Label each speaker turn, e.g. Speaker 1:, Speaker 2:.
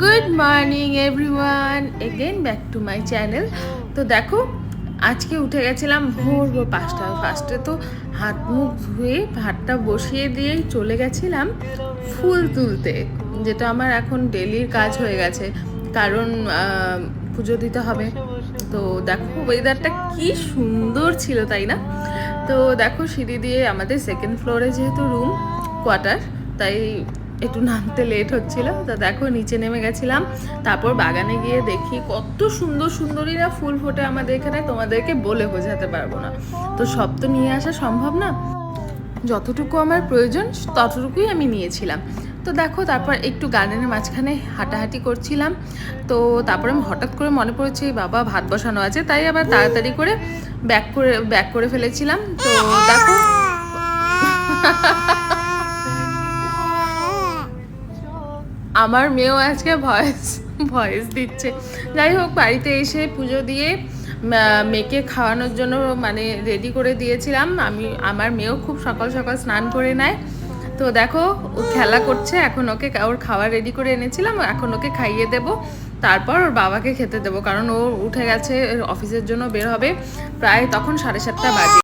Speaker 1: Good morning everyone again back to my channel তো দেখো, আজকে উঠে গেছিলাম ভোর ভোর পাঁচটা ফার্স্টে। তো হাত মুখ ধুয়ে, ভাতটা বসিয়ে দিয়েই চলে গেছিলাম ফুল তুলতে, যেটা আমার এখন ডেলির কাজ হয়ে গেছে। কারণ পুজো দিতে হবে। তো দেখো ওয়েদারটা কি সুন্দর ছিল, তাই না? তো দেখো, সিঁড়ি দিয়ে আমাদের সেকেন্ড ফ্লোরে যেহেতু রুম কোয়ার্টার তাই একটু নামতে লেট হচ্ছিল, তো দেখো নিচে নেমে গেছিলাম। তারপর বাগানে গিয়ে দেখি কত সুন্দর সুন্দরী না ফুল ফোটে আমাদের এখানে, তোমাদেরকে বলে বোঝাতে পারব না। তো সব তো নিয়ে আসা সম্ভব না। যতটুকু আমার প্রয়োজন, ততটুকুই আমি নিয়েছিলাম। তো দেখো তারপর একটু গার্ডেনের মাঝখানে হাঁটাহাঁটি করছিলাম। তো তারপরে আমি হঠাৎ করে মনে পড়েছে, বাবা ভাত বসানো আছে, তাই আবার তাড়াতাড়ি করে ব্যাক করে ব্যাক করে ফেলেছিলাম। তো দেখো আমার মেয়েও আজকে ভয়েস ভয়েস দিচ্ছে। যাই হোক, বাড়িতে এসে পুজো দিয়ে মেয়েকে খাওয়ানোর জন্য মানে রেডি করে দিয়েছিলাম। আমি, আমার মেয়েও খুব সকাল সকাল স্নান করে নেয়। তো দেখো, ও খেলা করছে, এখন ওকে ওর খাওয়া রেডি করে এনেছিলাম, এখন ওকে খাইয়ে দেব। তারপর ওর বাবাকে খেতে দেবো, কারণ ও উঠে গেছে অফিসের জন্য বের হবে। প্রায় তখন সাড়ে সাতটা বাজে।